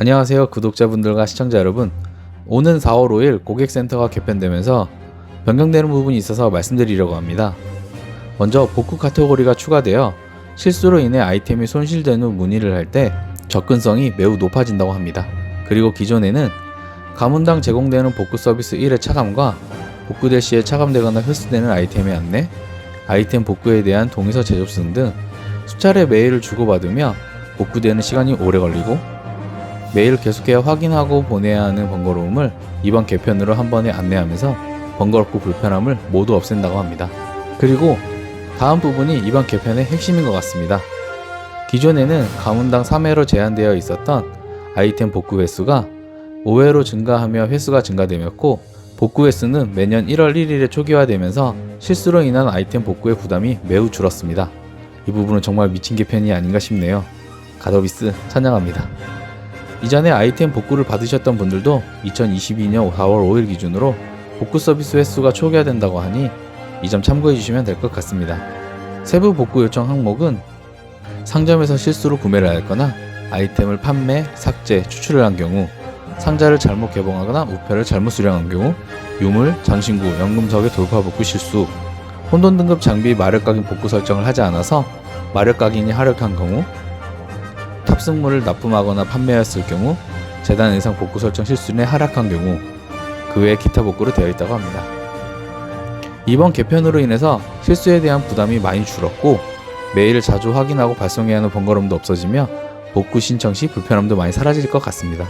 안녕하세요 구독자분들과 시청자 여러분. 오는 4월 5일 고객센터가 개편되면서 변경되는 부분이 있어서 말씀드리려고 합니다. 먼저 복구 카테고리가 추가되어 실수로 인해 아이템이 손실된 후 문의를 할 때 접근성이 매우 높아진다고 합니다. 그리고 기존에는 가문당 제공되는 복구 서비스 1의 차감과 복구될 시에 차감되거나 흡수되는 아이템의 안내 아이템 복구에 대한 동의서 제접승 등 수차례 메일을 주고받으며 복구되는 시간이 오래 걸리고 매일 계속해야 확인하고 보내야 하는 번거로움을 이번 개편으로 한 번에 안내하면서 번거롭고 불편함을 모두 없앤다고 합니다. 그리고 다음 부분이 이번 개편의 핵심인 것 같습니다. 기존에는 가문당 3회로 제한되어 있었던 아이템 복구 횟수가 5회로 증가하며 횟수가 증가되었고 복구 횟수는 매년 1월 1일에 초기화되면서 실수로 인한 아이템 복구의 부담이 매우 줄었습니다. 이 부분은 정말 미친 개편이 아닌가 싶네요. 가더비스 찬양합니다. 이전에 아이템 복구를 받으셨던 분들도 2022년 4월 5일 기준으로 복구 서비스 횟수가 초기화된다고 하니 이 점 참고해 주시면 될 것 같습니다. 세부 복구 요청 항목은 상점에서 실수로 구매를 하였거나 아이템을 판매, 삭제, 추출을 한 경우 상자를 잘못 개봉하거나 우표를 잘못 수령한 경우 유물, 장신구, 연금석의 돌파 복구 실수 혼돈 등급 장비 마력 각인 복구 설정을 하지 않아서 마력 각인이 하력한 경우 탑승물을 납품하거나 판매하였을 경우 재단 의상 복구 설정 실수에 하락한 경우 그 외에 기타 복구로 되어 있다고 합니다. 이번 개편으로 인해서 실수에 대한 부담이 많이 줄었고 메일을 자주 확인하고 발송해야 하는 번거로움도 없어지며 복구 신청 시 불편함도 많이 사라질 것 같습니다.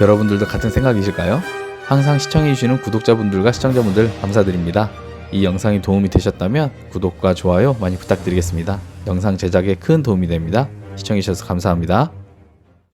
여러분들도 같은 생각이실까요? 항상 시청해주시는 구독자분들과 시청자분들 감사드립니다. 이 영상이 도움이 되셨다면 구독과 좋아요 많이 부탁드리겠습니다. 영상 제작에 큰 도움이 됩니다. 시청해주셔서 감사합니다.